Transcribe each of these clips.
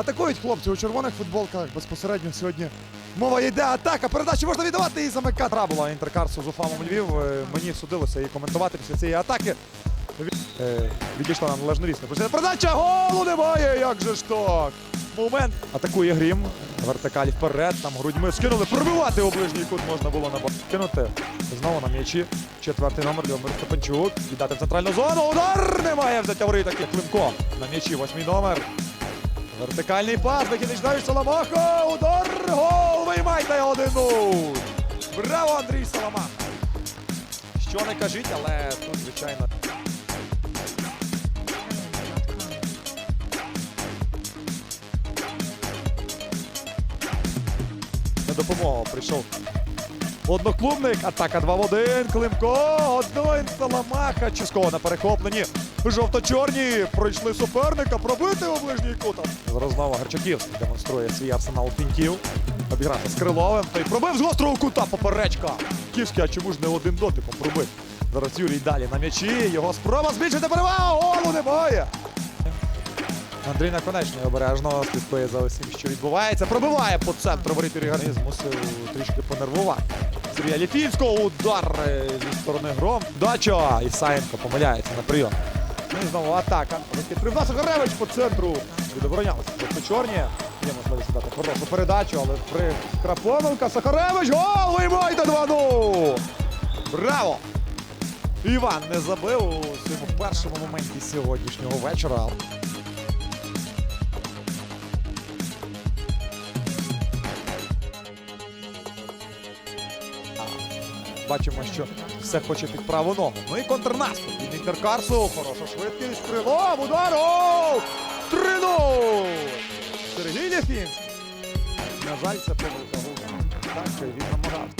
Атакують хлопці у червоних футболках. Безпосередньо сьогодні мова йде атака. Передачу можна віддавати і замикати. Гра інтеркарсу з Уфамом Львів. Е, Мені судилося її коментувати після цієї атаки. Е, Відійшла на належне місце. Передача голу немає! Як же ж так? Момент. Атакує Грім. Вертикаль вперед. Там грудьми скинули. Пробивати у ближній кут можна було на бок. Кинути. Знову на м'ячі. Четвертий номер Леомир Степанчук. Віддати в центральну зону. Удар немає взяття в таки Климко. На м'ячі восьмий номер. Вертикальний пас. Викидич далі Соломаха. Удар. Гол. Виймайте 1-0. Браво, Андрій Соломаха. Що не кажіть, але тут, звичайно. На допомогу прийшов одноклубник. Атака 2 в 1. Климко. Одноін Саламаха. Чискова на перехопленні. Жовто-чорні пройшли суперника. Пробити у ближній кут. Зараз знову Гарчаківський демонструє свій арсенал пінків. Обіграти з Криловим. Той пробив з гострого кута поперечка. Ківський, а чому ж не один дотиком пробив? Зараз Юрій далі на м'ячі. Його спроба збільшити перевагу. Голу немає. Андрій Наконечний обережно слідкує за усім, що відбувається. Пробиває по центру воріт Юрій Гарніз. Мусив трішки понервувати. Сергія Ліфінського удар е, зі сторони гром. Дача. Ісаєнко помиляється на прийом. Ну і знову атака. Підтримав Сахаревич по центру. Відоборонялися. Тобто чорні. Є можливість дати хорошу передачу, але при Крапомилка Сахаревич. Гол! Виймайте 2-0! Браво! Іван не забив у своєму першому моменті сьогоднішнього вечора. Бачимо, що все хоче під праву ногу. Ну і контрнаступ від Інтеркарсу. Хороша швидкість. Крилов. Удар. О! 3-0! Сергій Ляфінський. На жаль, це помилка голу. Так, він намагався.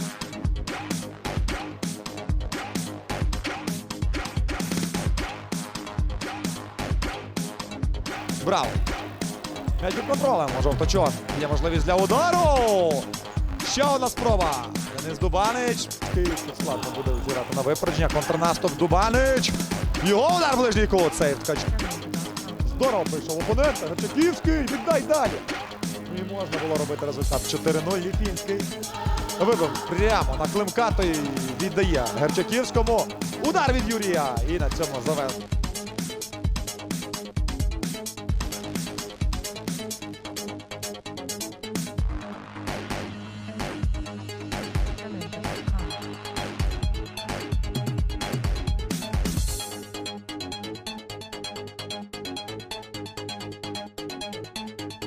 Браво! М'яч під контролем. Жовто-чорний. Є можливість для удару. Ще одна спроба. Денис Дубанич. Київський складно буде зіграти на випередження. Контрнаступ Дубанич. Його удар ближній кут. Сейв ткач. Здорово прийшов опонент. Гачаківський. Віддай далі. І можна було робити результат. 4-0. Ліпінський. Вибив прямо на Климка. Той віддає Герчаківському. Удар від Юрія. І на цьому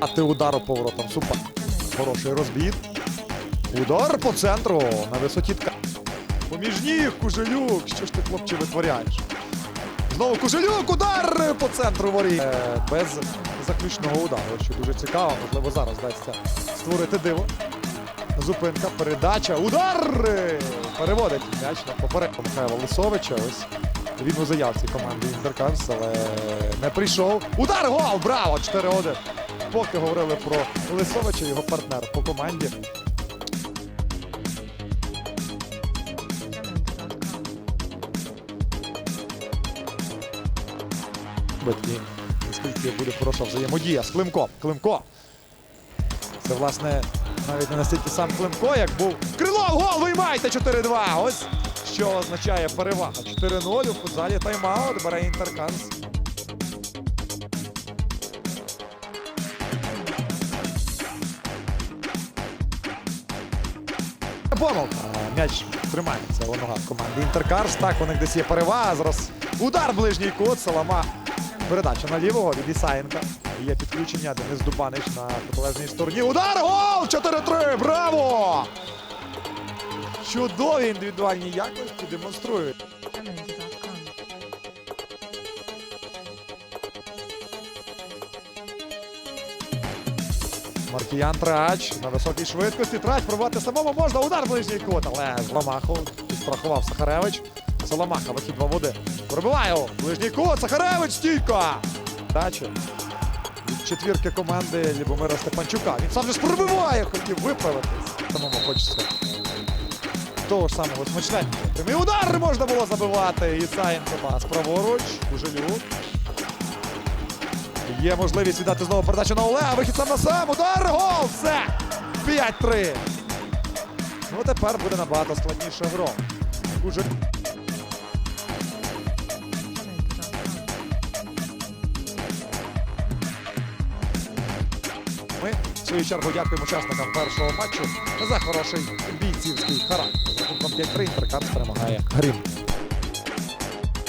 завершено. Ати удару поворотом. Супер. Хороший розбіг. Удар по центру на висоті тка. Поміж ніг Кужелюк. Що ж ти, хлопче, витворяєш? Знову Кужелюк, удар по центру воріт. Е, без заключного удару, що дуже цікаво. Можливо, зараз вдасться створити диво. Зупинка, передача, удар! Переводить м'яч на поперед Михайла Лисовича. Ось він у заявці команди Інтеркарс, але не прийшов. Удар! Гол! Браво! 4-1. Поки говорили про Лисовича, його партнер по команді. Битві. Наскільки буде хороша взаємодія з Климко. Климко. Це, власне, навіть не настільки сам Климко, як був. Крилов! Гол! Виймайте! 4-2! Ось що означає перевага. 4-0 у футзалі тайм-аут. Бере Інтерканс. Помилка. М'яч тримається у ногах команди Інтеркарс. Так, у них десь є перевага. Зараз удар ближній кут. Салама. Передача на лівого від Ісаєнка. Є підключення. Денис Дубанич на протилежній стороні. Удар! Гол! 4-3! Браво! Чудові індивідуальні якості демонструють. Маркіян Трач на високій швидкості. Трач пробувати самому можна. Удар ближній кут. Але Зламаху підстрахував Сахаревич. Соломаха вихід 2 в 1. Пробиває ближній кут. Сахаревич стійка. Дача. Четвірки команди Любомира Степанчука. Він сам же ж пробиває, хотів виправитись. Самому хочеться. Того ж самого смачненького. Прямий удар можна було забивати. Ісаєнко пас праворуч. Кужелюк. Є можливість віддати знову передачу на Олега. Вихід сам на сам. Удар. Гол. Все. 5-3. Ну тепер буде набагато складніше гро. Уже Ми в свою чергу дякуємо учасникам першого матчу за хороший бійцівський характер. З рахунком 5-3 Інтеркарс перемагає Грім.